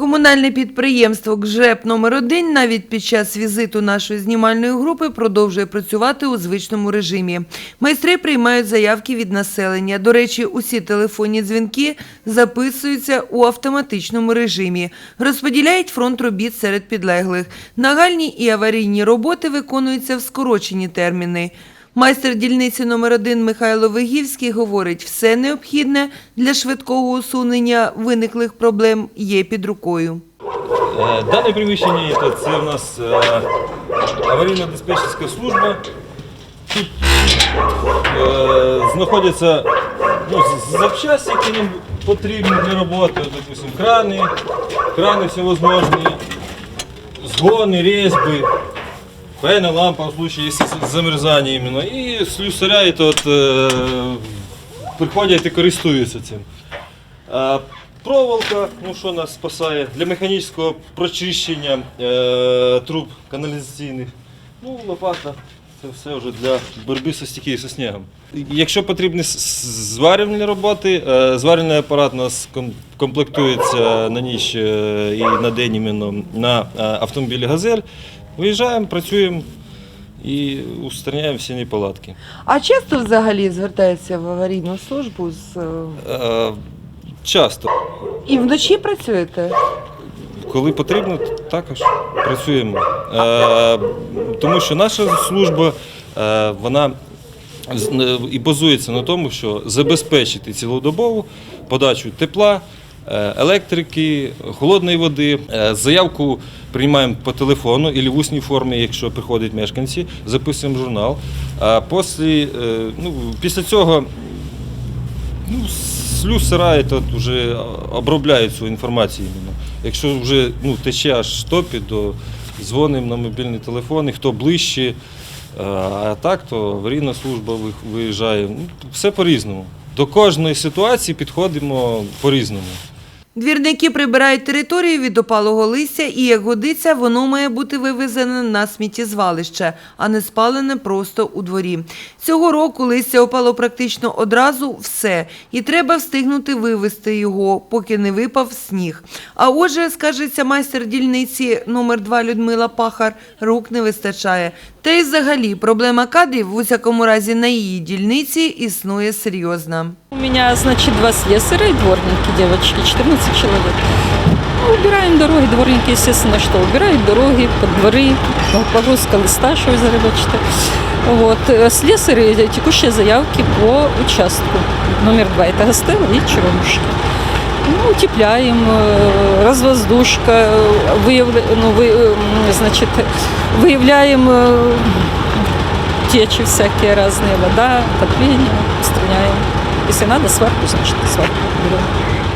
Комунальне підприємство ГЖЕП номер 1 навіть під час візиту нашої знімальної групи продовжує працювати у звичному режимі. Майстри приймають заявки від населення. До речі, усі телефонні дзвінки записуються у автоматичному режимі. Розподіляють фронт робіт серед підлеглих. Нагальні і аварійні роботи виконуються в скорочені терміни. Майстер дільниці номер 1 Михайло Вигівський говорить, все необхідне для швидкого усунення виниклих проблем є під рукою. Е, Дане приміщення це у нас е, аварійно-диспетчерська служба. Тут е, знаходяться ну, запчасті, які нам потрібні для роботи, От, допустим, крани, крани всевозможні, згони, різьби, пена лампа в случае, якщо замерзання іменно. І слюсаря от, е, приходять і користуються цим. А, Проволока, ну що нас спасає, для механічного прочищення е, труб каналізаційних. Ну, лопата. Це все вже для боротьби зі стихією, зі снігом. Якщо потрібні зварювальні роботи, е, зварювальний апарат у нас ком- комплектується на ніч і на день іменно на автомобілі Газель. Виїжджаємо, працюємо і устраняємо всі неполадки. А часто взагалі звертається в аварійну службу з Е, Часто. і вночі працюєте? Коли потрібно, також працюємо. Е, тому що наша служба е, вона з- не- і базується на тому, що забезпечити цілодобову подачу тепла, е, електрики, холодної води. Е, Заявку приймаємо по телефону або в усній формі, якщо приходять мешканці, записуємо журнал. А після, е, ну, після цього Ну, слюсара тут вже обробляють цю інформацію. Якщо вже ну, тече аж топі, то дзвонимо на мобільний телефон, і хто ближче. Е, А так, то аварійна служба виїжджає. Ну, все по-різному. До кожної ситуації підходимо по-різному. Двірники прибирають територію від опалого листя і, як годиться, воно має бути вивезене на сміттєзвалище, а не спалене просто у дворі. Цього року листя опало практично одразу все, і треба встигнути вивезти його, поки не випав сніг. А отже, скажеться майстер дільниці номер 2 Людмила Пахар, рук не вистачає. Та й взагалі проблема кадрів, в усякому разі на її дільниці, існує серйозна. У меня, значит, два слесаря и дворники, девочки, 14 человек. Ну, Убираем дороги, дворники, естественно, что убирают дороги, под дворы, ну, погрузка листа, что вы зарыбачите. Вот. э, Слесари, э, текущие заявки по участку. Номер два – это Гастелло и Черемушки. Ну, утепляем, э, развоздушка, э, выявля- ну, вы, э, м, значит, выявляем э, течи всякие разные, вода, отопление, устраняем. Если надо сварку, значит сварку берем.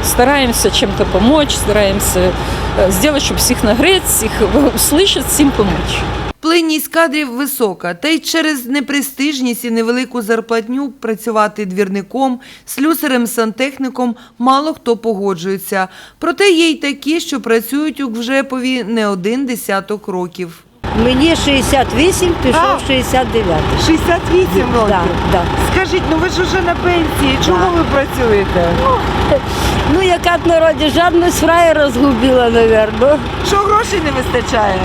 Стараемся чем-то помочь, стараемся э, сделать, чтобы всех нагреть, всех услышать, всем помочь. Плинність кадрів висока, та й через непрестижність і невелику зарплатню працювати двірником, слюсарем-сантехніком мало хто погоджується. Проте є й такі, що працюють у Гжепові не один десяток років. Мені 68, пішов А. 69. 68 Да, да. Скажіть, ну ви ж уже на пенсії, чого ви працюєте? Ну, яка в народі жадність фрая розгубила, напевно. Що грошей не вистачає?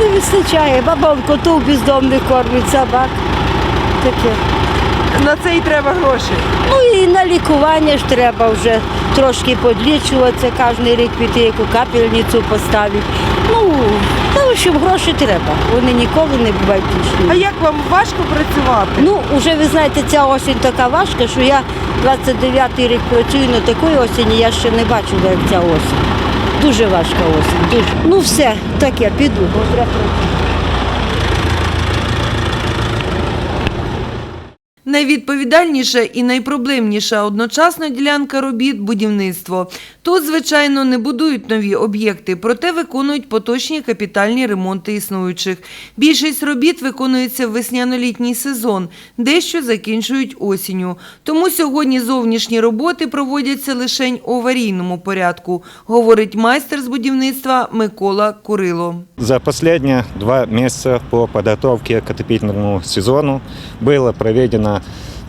Не вистачає. Баба коту бездомних кормить собак. Таке. На це й треба гроші. Ну і на лікування ж треба вже трошки подлічуватися, кожен рік піти, яку капельницю поставити. Ну, та в общем, гроші треба. Вони ніколи не бувають лишні. як вам важко працювати? Ну, вже ви знаєте, ця осінь така важка, що я 29-й рік працюю, але такої осені я ще не бачила, як ця осінь. Дуже важка осінь. Дуже. Ну все, так я піду, бо вже працюю. Найвідповідальніша і найпроблемніша одночасно ділянка робіт – будівництво. Тут, звичайно, не будують нові об'єкти, проте виконують поточні капітальні ремонти існуючих. Більшість робіт виконується в весняно-літній сезон, дещо закінчують осінню. Тому сьогодні зовнішні роботи проводяться лише у аварійному порядку, говорить майстер з будівництва Микола Курило. За последние два месяца по подготовке к отопительному сезону было проведено,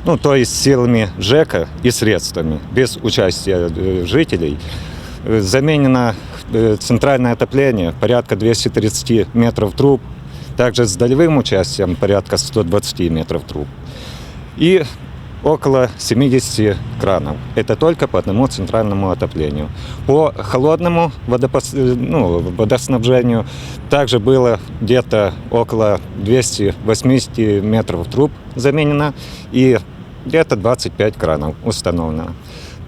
ну, то есть силами ЖЭКа и средствами, без участия э, жителей, э, заменено э, центральное отопление, порядка 230 метров труб, также с долевым участием порядка 120 метров труб. И около 70 кранов. Это только по одному центральному отоплению. По холодному водопос- ну, водоснабжению также было где-то около 280 метров труб заменено и где-то 25 кранов установлено.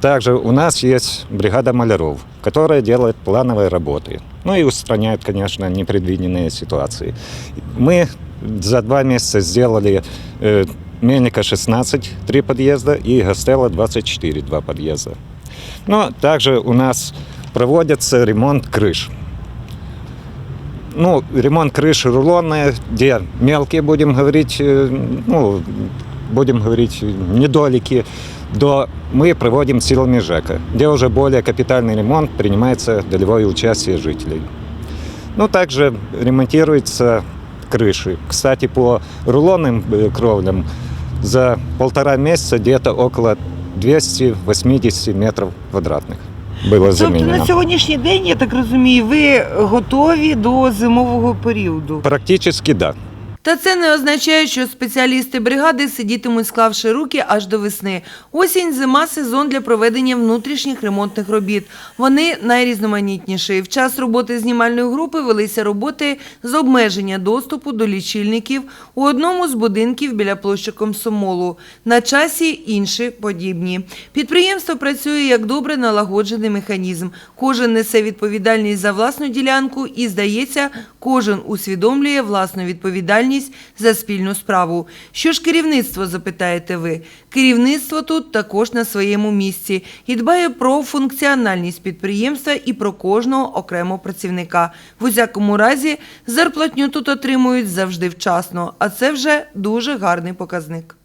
Также у нас есть бригада маляров, которая делает плановые работы. Ну и устраняет, конечно, непредвиденные ситуации. Мы за два месяца сделали э, Мельника 16, три подъезда, и Гастелла 24, два подъезда. Но также у нас проводится ремонт крыш. Ну, ремонт крыши рулонная, где мелкие, будем говорить, э, ну, будем говорить, недолики, до мы проводим силами ЖЭКа, где уже более капитальный ремонт принимается долевое участие жителей. Ну, также ремонтируются крыши. Кстати, по рулонным э, кровлям за полтора месяца где-то около 280 метров квадратных было Тобто заменено. на сьогоднішній день, я так розумію, ви готові до зимового періоду. Практически да. Та це не означає, що спеціалісти бригади сидітимуть, склавши руки аж до весни. Осінь, зима сезон для проведення внутрішніх ремонтних робіт. Вони найрізноманітніші. В час роботи знімальної групи велися роботи з обмеження доступу до лічильників у одному з будинків біля площі Комсомолу. На часі інші подібні. Підприємство працює як добре налагоджений механізм. Кожен несе відповідальність за власну ділянку і, здається, кожен усвідомлює власну відповідальність за спільну справу. Що ж керівництво, запитаєте ви? Керівництво тут також на своєму місці і дбає про функціональність підприємства і про кожного окремого працівника. В усякому разі, зарплатню тут отримують завжди вчасно, а це вже дуже гарний показник.